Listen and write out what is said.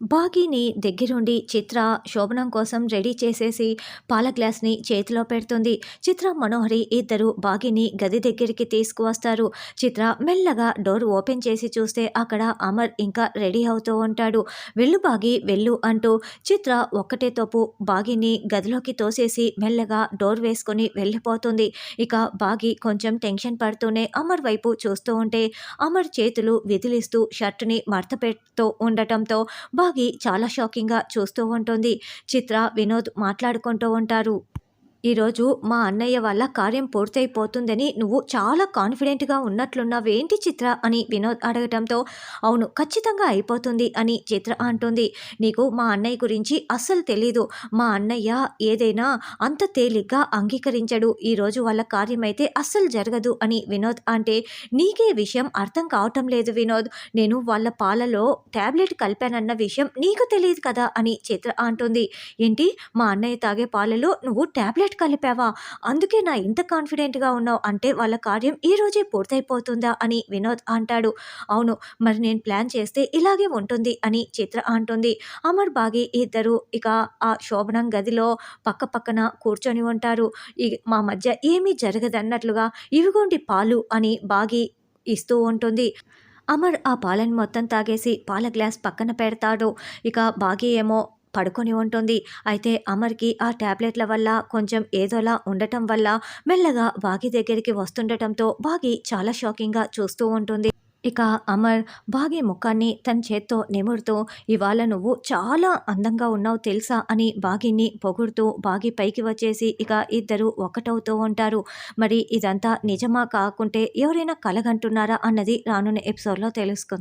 బాగీని దగ్గరుండి చిత్ర శోభనం కోసం రెడీ చేసేసి పాల గ్లాస్ని చేతిలో పెడుతుంది. చిత్ర మనోహరి ఇద్దరు బాగీని గది దగ్గరికి తీసుకువస్తారు. చిత్ర మెల్లగా డోర్ ఓపెన్ చేసి చూస్తే అక్కడ అమర్ ఇంకా రెడీ అవుతూ ఉంటాడు. వెళ్ళు బాగి వెళ్ళు అంటూ చిత్ర ఒక్కటే తోపు బాగిని గదిలోకి తోసేసి మెల్లగా డోర్ వేసుకొని వెళ్ళిపోతుంది. ఇక బాగి కొంచెం టెన్షన్ పడుతూనే అమర్ వైపు చూస్తూ ఉంటే అమర్ చేతులు విదిలిస్తూ షర్టుని మడత పెడుతూ ఉండటంతో బాగి చాలా షాకింగ్గా చూస్తూ ఉంటుంది. చిత్ర వినోద్ మాట్లాడుకుంటూ ఉంటారు. ఈరోజు మా అన్నయ్య వాళ్ళ కార్యం పూర్తయిపోతుందని నువ్వు చాలా కాన్ఫిడెంట్గా ఉన్నట్లున్నావు. ఏంటి చిత్ర? అని వినోద్ అడగటంతో అవును ఖచ్చితంగా అయిపోతుంది అని చిత్ర అంటుంది. నీకు మా అన్నయ్య గురించి అస్సలు తెలీదు. మా అన్నయ్య ఏదైనా అంత తేలిగ్గా అంగీకరించడు. ఈరోజు వాళ్ళ కార్యం అయితే అస్సలు జరగదు అని వినోద్ అంటే నీకే విషయం అర్థం కావటం లేదు వినోద్. నేను వాళ్ళ పాలలో ట్యాబ్లెట్ కలిపానన్న విషయం నీకు తెలియదు కదా అని చిత్ర అంటుంది. ఏంటి? మా అన్నయ్య తాగే పాలలో నువ్వు ట్యాబ్లెట్ కలిపావా? అందుకే నా ఇంత కాన్ఫిడెంట్గా ఉన్నావు అంటే వాళ్ళ కార్యం ఈ రోజే పూర్తయిపోతుందా? అని వినోద్ అంటాడు. అవును మరి నేను ప్లాన్ చేస్తే ఇలాగే ఉంటుంది అని చిత్ర అంటుంది. అమర్ బాగి ఇద్దరు ఇక ఆ శోభనం గదిలో పక్క పక్కన కూర్చొని ఉంటారు. ఈ మా మధ్య ఏమీ జరగదన్నట్లుగా ఇవిగోండి పాలు అని బాగి ఇస్తూ ఉంటుంది. అమర్ ఆ పాలను మొత్తం తాగేసి పాల గ్లాస్ పక్కన పెడతాడు. ఇక బాగి ఏమో పడుకొని ఉంటుంది. అయితే అమర్కి ఆ ట్యాబ్లెట్ల వల్ల కొంచెం ఏదోలా ఉండటం వల్ల మెల్లగా బాగి దగ్గరికి వస్తుండటంతో బాగి చాలా షాకింగ్గా చూస్తూ ఉంటుంది. ఇక అమర్ బాగి ముఖాన్ని తన చేత్తో నిమురుతూ ఇవాళ నువ్వు చాలా అందంగా ఉన్నావు తెలుసా? అని బాగిని పొగుడుతూ బాగి పైకి వచ్చేసి ఇక ఇద్దరు ఒకటవుతూ ఉంటారు. మరి ఇదంతా నిజమా కాకుంటే ఎవరైనా కలగంటున్నారా అన్నది రానున్న ఎపిసోడ్లో తెలుసుకుందాం